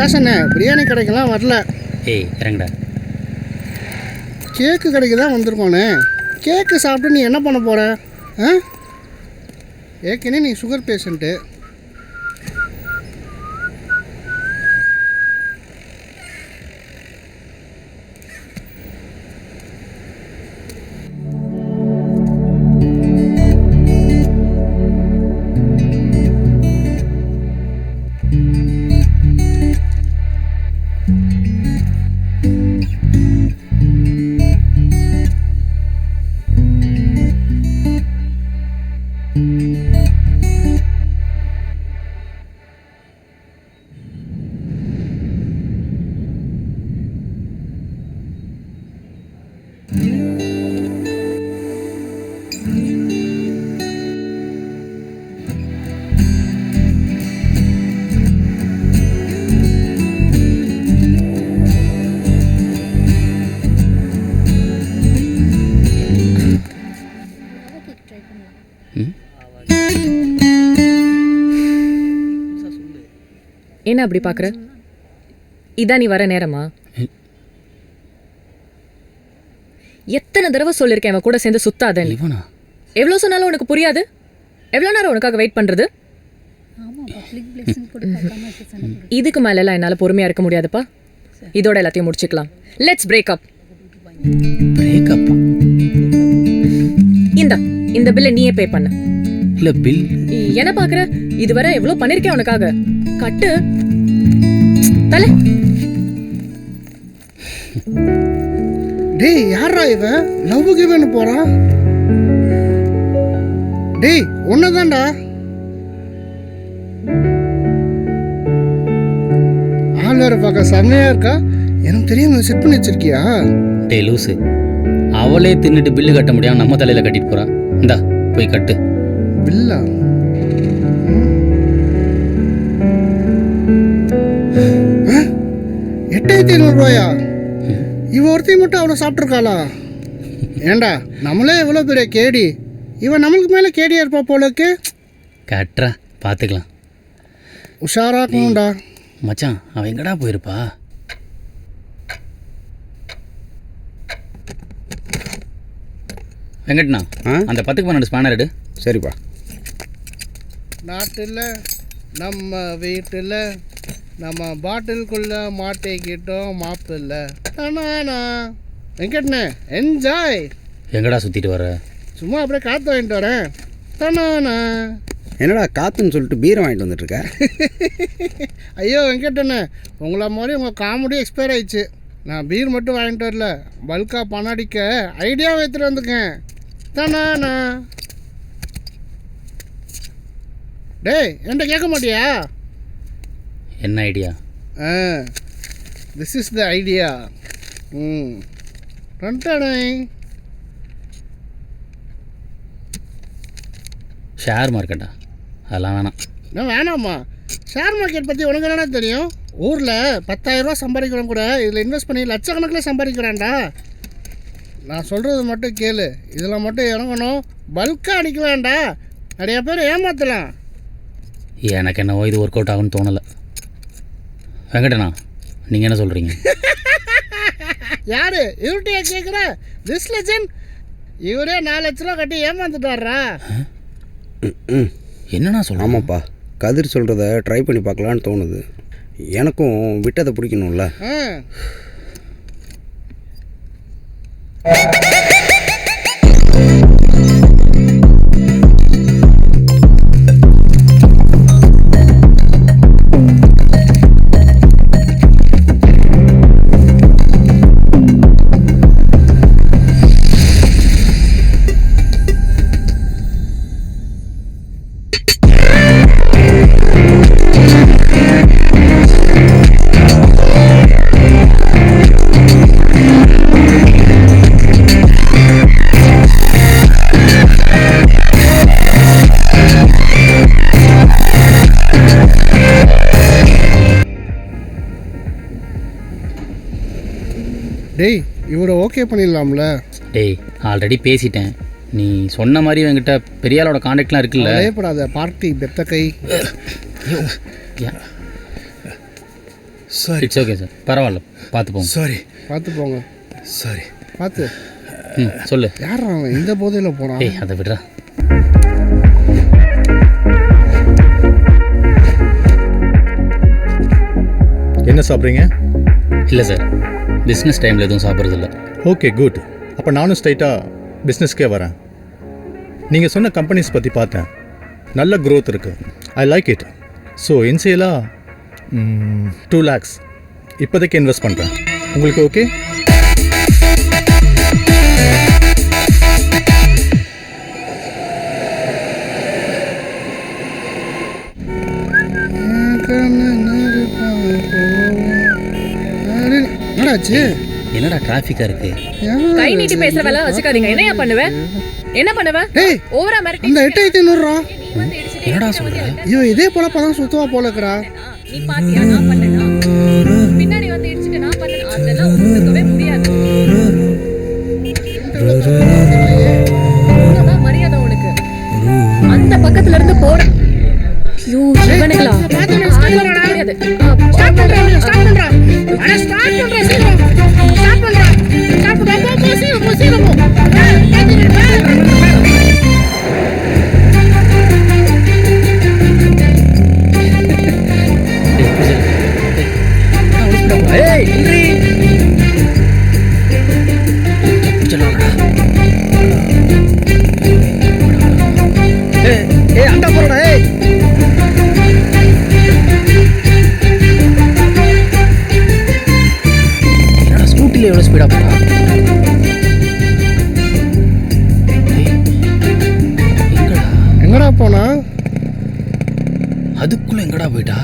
என்ன? பிரியாணி கடைக்கெல்லாம் வரல. ஏய் இறங்குடா. கேக்கு கடைக்கு தான் வந்திருக்கோண்ணே கேக்கு சாப்பிட்டு நீ என்ன பண்ண போகிற ஆ? ஏற்கனவே நீ சுகர் பேஷண்ட்டு என்ன அப்படி பார்க்குற? இதான் நீ வர நேரமா? எத்தனை தடவை சொல்லியிருக்கேன் அவன் கூட சேர்ந்து இவனா? எவ்வளோ சொன்னாலும் உனக்கு புரியாது? எவ்வளோ நேரம் உனக்காக வெயிட் பண்ணுறது இதுக்கு மேலெல்லாம் என்னால் பொறுமையாக இருக்க முடியாதுப்பா. இதோட எல்லாத்தையும் முடிச்சுக்கலாம். லெட்ஸ் பிரேக் அப் இந்த இந்த பில்லை நீயே பே பண்ணு. இல்லை பில் என்ன பார்க்குற இதுவரை எவ்வளோ பண்ணியிருக்கேன் உனக்காக. கட்டு. தலை டேய் யாரா இவன் லவ் கிவன் போகிறான் டேய் ஒன்றுதான்டா ஆள் வேறு பார்க்க செம்மையாக இருக்கா? எனக்கு தெரியாம செட் பண்ணி வச்சிருக்கியா? டேய் லூசு. அவளே தின்னுட்டு பில்லு கட்ட முடியாம நம்ம தலையில கட்டிட்டு போறா. இந்தா போய் கட்டு. பில்லா ஆ? எட்டாயிரத்தி ஐநூறுரூவாயா இவ ஒருத்தி மட்டும் அவ்வளோ சாப்பிட்ருக்காளா ஏண்டா நம்மளே எவ்வளோ பெரிய கேடி. இவன் நம்மளுக்கு மேலே கேடியா இருப்பா போலக்கு கட்டுறா பார்த்துக்கலாம் உஷாரா இருக்கணும்டா. மச்சான் அவன் எங்கடா போயிருப்பா? வெங்கட்ண்ணா அந்த பத்துக்கு பன்னெண்டு ஸ்பேனர் எடு. சரிப்பா. நாட்டில் நம்ம வீட்டில் நம்ம பாட்டிலுக்குள்ள மாட்டிக்கிட்டோம் மாப்பிள்ள. தானானா வெங்கட்ண்ணே என்ஜாய் எங்கடா சுற்றிட்டு வர சும்மா அப்படியே காற்று வாங்கிட்டு வரேன். தானானா என்னடா காத்துன்னு சொல்லிட்டு பீரை வாங்கிட்டு வந்துட்டுருக்க? ஐயோ வெங்கடண்ணே உங்களை மாதிரி உங்கள் காமெடி எக்ஸ்பயர் ஆயிடுச்சு. நான் பீர் மட்டும் வாங்கிட்டு வரல. பல்காக பணம் அடிக்க ஐடியா எடுத்துட்டு வந்துக்கேன் தானானா டேய் என்கிட்ட கேட்க மாட்டியா? என்ன ஐடியா ஆ திஸ் இஸ் த ஐடியா ம். ரெண்டாடை ஷேர் மார்க்கெட்டா அதெல்லாம் வேணாம். நான் வேணாம்மா. ஷேர் மார்க்கெட் பற்றி உனக்கு என்னடா தெரியும்? ஊரில் பத்தாயிரரூவா சம்பாதிக்கிறவன் கூட இதில் இன்வெஸ்ட் பண்ணி லட்சக்கணக்கில் சம்பாதிக்கிறான்டா. நான் சொல்கிறது மட்டும் கேளு. இதில் மட்டும் இறங்கணும். பல்காக அடிக்க வேண்டாம் நிறைய பேர் ஏமாற்றலாம் எனக்கு என்னவோ இது ஒர்க் அவுட் ஆகும்னு தோணலை. வெங்கடண்ணா நீங்கள் என்ன சொல்கிறீங்க யாரு? இவர்கிட்டயா கேட்குற திஸ் லெஜன் இவரே நாலு லட்ச ரூபா கட்டி ஏமாந்துட்டாரா ம் என்னண்ணா சொல்கிறோம் ஆமாப்பா கதிர் சொல்கிறத ட்ரை பண்ணி பார்க்கலான்னு தோணுது. எனக்கும் விட்டதை பிடிக்கணும்ல. டேய் இவரை ஓகே பண்ணிடலாம்ல. டேய் ஆல்ரெடி பேசிட்டேன். நீ சொன்ன மாதிரி என்கிட்ட பெரிய ஆளோட காண்டாக்ட்லாம் இருக்குல்ல? பயப்படாத பார்ட்டி பெத்த கை? சாரி இட்ஸ் ஓகே சார் பரவாயில்ல பார்த்து போங்க சாரி பார்த்து போங்க. சாரி பார்த்து. ம் சொல்லு. யார் அவன்? இந்த போதையில் போனான் ஏய் அதை விடுறா. என்ன சாப்பிட்றீங்க? இல்லை சார் பிஸ்னஸ் டைமில் எதுவும் சாப்பிட்றது இல்லை ஓகே குட் அப்போ நானும் ஸ்ட்ரைட்டாக பிஸ்னஸ்க்கே வரேன். நீங்கள் சொன்ன கம்பெனிஸ் பற்றி பார்த்தேன். நல்ல growth இருக்குது ஐ லைக் இட் ஸோ இன்சியலாக டூ லேக்ஸ் இப்போதைக்கு இன்வெஸ்ட் பண்ணுறேன் உங்களுக்கு ஓகே என்னாச்சு? என்னடா டிராஃபிக்காக இருக்கு? கை நீட்டி பேசுற வேலை வச்சுக்காதீங்க. என்னையா பண்ணுவ? என்ன பண்ணுவ? டேய் ஓவரா மிரட்டி அந்த எட்டாயிரத்தி ஐநூறுரூவா என்னடா சொல்ற? ஐயோ இதே போலப்பா தான் சுத்தவா போல இருக்கிறா நீ பாத்தியா? நான் பண்ணனா? பின்னாடி வந்து இடிச்சிட்டு நான் பண்ணனா? அதெல்லாம் ஒத்துக்கவே முடியாது. மரியாதை உனக்கு. அந்த பக்கத்துல இருந்து போற ஐயோ இவனுங்களா ஸ்டார்ட் பண்றேன் ஸ்டார்ட் ஸ்டார்ட் பண்றேன் ஸ்கூட்டியில் எவ்வளோ ஸ்பீடாக போகிறா எங்கடா போனா? அதுக்குள்ளே எங்கடா போயிட்டா?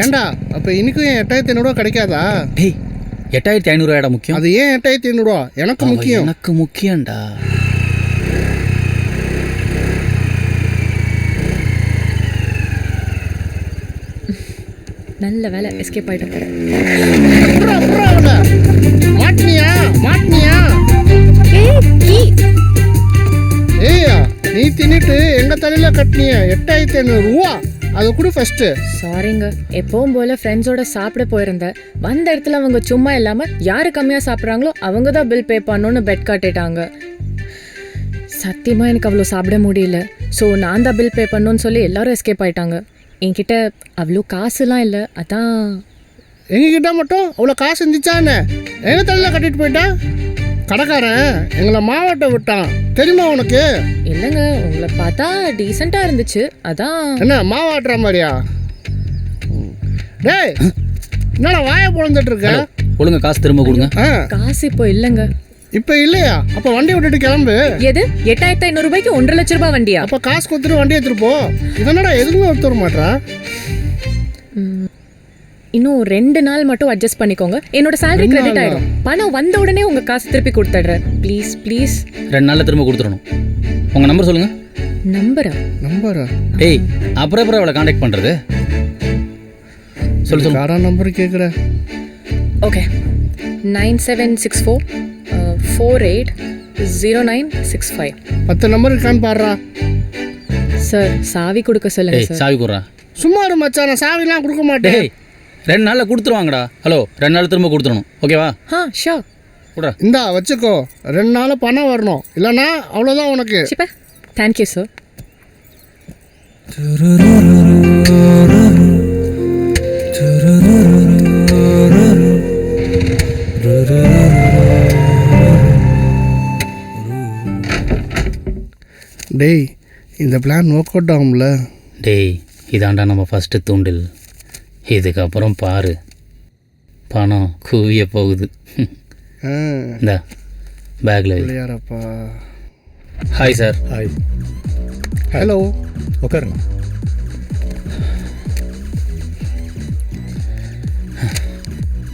ஏன்டா? அப்ப இன்னைக்கும் என் எட்டாயிரத்தி ஐநூறுரூவா கிடைக்காதா? டேய் எட்டாயிரத்தி ஐநூறுவாடா முக்கியம். அது ஏன் எட்டாயிரத்தி ஐநூறுரூவா எனக்கு முக்கியம். எனக்கு முக்கியம்டா. நல்ல வேலை எஸ்கேப் அவன. மாட்டினியா மாட்டினியா நீ தின்னுட்டு எங்க தலையில கட்டினிய? எட்டாயிரத்தி ஐநூறு ரூபா. அது கூட ஃபர்ஸ்ட் சாரிங்க எப்பவும் போல ஃப்ரெண்ட்ஸோட சாப்பிட போயிருந்தேன் வந்த இடத்துல அவங்க சும்மா இல்லாம யாரு கம்மியா சாப்பிட்றாங்களோ அவங்க தான் பில் பே பண்ணணும்னு பெட் காட்டிட்டாங்க. சத்தியமா எனக்கு அவ்வளோ சாப்பிட முடியல. ஸோ நான் தான் பில் பே பண்ணணும்னு சொல்லி எல்லாரும் எஸ்கேப் ஆயிட்டாங்க. என்கிட்ட அவ்வளோ காசுலாம் இல்லை. அதான் எங்ககிட்ட மட்டும் அவ்வளோ காசு இருந்துச்சான்னு எங்க தலையில கட்டிட்டு போயிட்டான் கடைக்காரன் எங்களை மாவட்டம் விட்டான். தெரியுமா உனக்கு? இல்லைங்க உங்களை பார்த்தா டீசெண்டாக இருந்துச்சு. அதான் என்ன மாவாட்டுற மாதிரியா? டேய் என்னடா வாயை பொழந்துட்டு இருக்க? ஒழுங்கா காசு திரும்ப கொடுங்க. ஆ. காசு இப்போ இல்லைங்க. இப்போ இல்லையா? அப்போ வண்டி விட்டுட்டு கிளம்பு. எது? எட்டாயிரத்தி ஐநூறு ரூபாய்க்கு ஒன்றரை லட்ச ரூபாய் வண்டியா? அப்போ காசு கொடுத்துட்டு வண்டி எடுத்துட்டு இதனடா எதுவுமே ஒருத்தர மாட்டா இன்னும் ரெண்டு நாள் மட்டும் அட்ஜஸ்ட் பண்ணிக்கோங்க. என்னோட salary ரெண்டு கிரெடிட்? ஆயிடும் பணம் வந்த உடனே உங்க காசு திருப்பி கொடுத்துட்றேன். ப்ளீஸ் ப்ளீஸ் ரெண்டு நாளில் திரும்ப கொடுத்துடணும். உங்கள் நம்பர் சொல்லுங்கள் நம்பரா நம்பரா டேய் அப்புறம் அப்புறம் அவளை காண்டாக்ட் பண்ணுறது சொல்லு சொல்லு. காரா நம்பர் கேட்குற okay nine seven six four four eight zero nine six five பத்து நம்பர் இருக்கான்னு பாடுறா. சார் சாவி கொடுக்க சொல்லுங்க சார் சாவி கொடுறா. சும்மா இரு மச்சான் நான் சாவிலாம் கொடுக்க மாட்டேன். டேய் ரெண்டு நாளில் கொடுத்துருவாங்கடா. ஹலோ ரெண்டு நாள் திரும்ப கொடுத்துடணும். ஓகேவா ஆ ஷோர் கொடுறா. இந்தா வச்சுக்கோ. ரெண்டு நாள் பணம் வரணும். இல்லைன்னா அவ்வளோதான் உனக்கு. சிப்பா தேங்க்யூ சார் டேய் இந்த பிளான் ஒர்க் அவுட் ஆகும்ல. டேய் இதாண்டா நம்ம ஃபஸ்ட்டு தூண்டில். இதுக்கப்புறம் பாரு. பணம் குவிய போகுது. இந்த பேக்கில் பிள்ளையாரப்பா ஹாய் சார் ஹாய் ஹலோ உட்காருங்க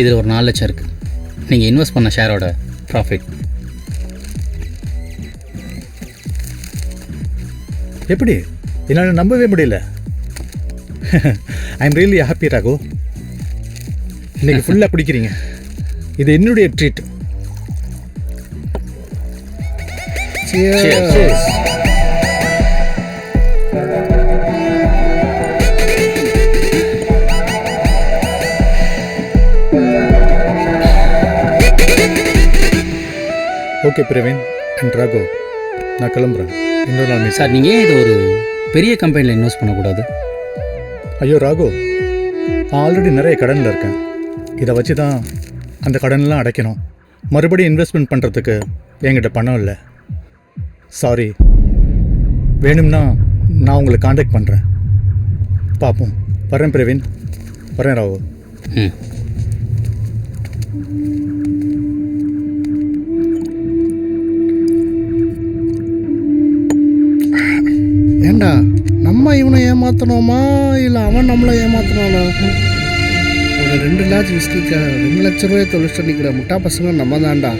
இதில் ஒரு நாலு லட்சம் இருக்குது நீங்கள் இன்வெஸ்ட் பண்ண ஷேரோட ப்ராஃபிட் எப்படி? என்னால் நம்பவே முடியல. I am really happy Raghu இன்றைக்கி ஃபுல்லாக பிடிக்கிறீங்க இது என்னுடைய treat okay Praveen and Ragho நான் கிளம்புறேன். இன்னொரு நாள் சார் நீங்கள் ஏன் இது ஒரு பெரிய கம்பெனியில் இன்வெஸ்ட் பண்ணக்கூடாது? ஐயோ ராகோ நான் ஆல்ரெடி நிறைய கடனில் இருக்கேன். இதை வச்சு தான் அந்த கடன்லாம் அடைக்கணும். மறுபடியும் இன்வெஸ்ட்மெண்ட் பண்ணுறதுக்கு என்கிட்ட பணம் இல்லை. சாரி வேணும்னா நான் உங்களை காண்டாக்ட் பண்ணுறேன் பார்ப்போம் வரேன் பிரவீன். வரேன் ராகு ம். ஏண்டா? நம்ம இவனை ஏமாத்தணுமா? இல்லை அவன் நம்மளை ஏமாத்தணும்னா ஒரு ரெண்டு லாட்ச் விஸ்கிக்கு ரெண்டு லட்ச ரூபாய் தொழில் நிற்கிற முட்டா பசங்க நம்ம தான்டா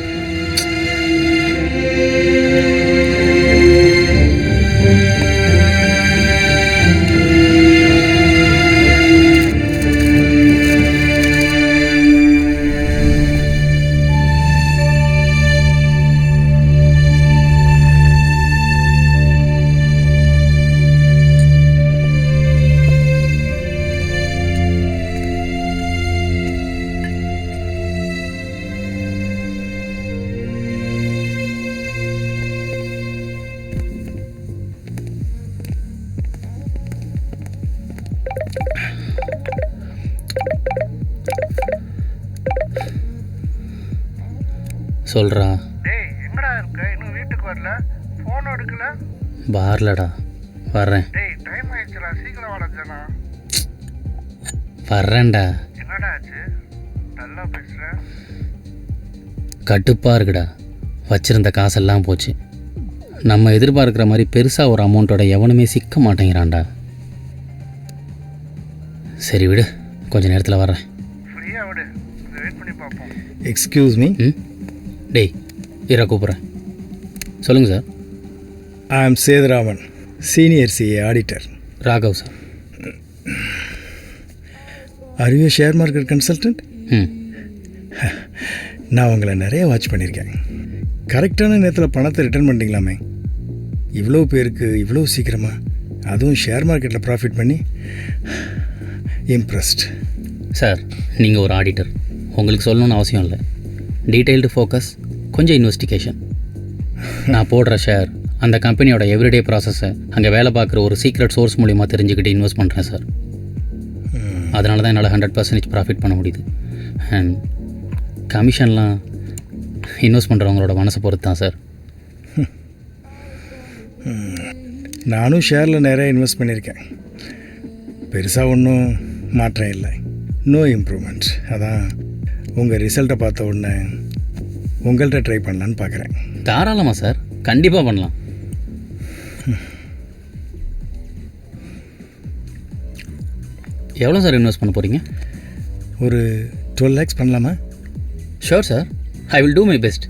சொல்கிறா டேய் எங்கடா இருக்க? இன்னும் வீட்டுக்கு வரல. ஃபோன் எடுக்கல. வரலடா. வர்றேன் டேய் டைம் ஆயிடுச்சுடா. சீக்கிரம் வாடா ஜனா. வர்றேன்டா என்னடா ஆச்சு? நல்லா பேசுற. கட்டுப்பாக இருக்குடா. வச்சிருந்த காசெல்லாம் போச்சு. நம்ம எதிர்பார்க்குற மாதிரி பெருசாக ஒரு அமௌண்ட்டோட எவனுமே சிக்க மாட்டேங்கிறான்டா. சரி விடு. கொஞ்ச நேரத்தில் வர்றேன் ஃப்ரீயாக விடு. வெயிட் பண்ணி பார்ப்போம். எக்ஸ்கியூஸ் ம்? டேய் இரா கூப்பிட்றேன். சொல்லுங்கள் sir. I am Sethuraman senior CA auditor Raghav sir. Are you share market consultant ம். நான் உங்களை நிறைய வாட்ச் பண்ணியிருக்கேன். கரெக்டான நேரத்தில் பணத்தை ரிட்டர்ன் பண்ணிட்டீங்களாமே. இவ்வளோ பேருக்கு இவ்வளோ சீக்கிரமா அதுவும் ஷேர் மார்க்கெட்டில் ப்ராஃபிட் பண்ணி இம்ப்ரெஸ்ட் சார் நீங்கள் ஒரு ஆடிட்டர் உங்களுக்கு சொல்லணும்னு அவசியம் இல்லை. டீட்டெயில்டு ஃபோக்கஸ் கொஞ்சம் இன்வெஸ்டிகேஷன் நான் போடுற ஷேர் அந்த கம்பெனியோட எவ்ரிடே ப்ராசஸை அங்கே வேலை பார்க்குற ஒரு சீக்ரெட் சோர்ஸ் மூலிமா தெரிஞ்சுக்கிட்டு இன்வெஸ்ட் பண்ணுறேன் சார் அதனால தான் என்னால் ஹண்ட்ரட் பர்சன்டேஜ் ப்ராஃபிட் பண்ண முடியுது. அண்ட் கமிஷன்லாம் இன்வெஸ்ட் பண்ணுறவங்களோட மனசை பொறுத்து தான் சார் நானும் ஷேரில் நிறைய இன்வெஸ்ட் பண்ணியிருக்கேன். பெருசாக ஒன்றும் மாற்றம் இல்லை. நோ இம்ப்ரூவ்மெண்ட் அதான் உங்கள் ரிசல்ட்டை பார்த்த உடனே உங்கள்கிட்ட ட்ரை பண்ணலான்னு பார்க்குறேன் தாராளமாக சார். கண்டிப்பாக பண்ணலாம். எவ்வளோ சார் இன்வெஸ்ட் பண்ண போகிறீங்க ஒரு டுவெல் லேக்ஸ் பண்ணலாமா? Sure sir I will do my best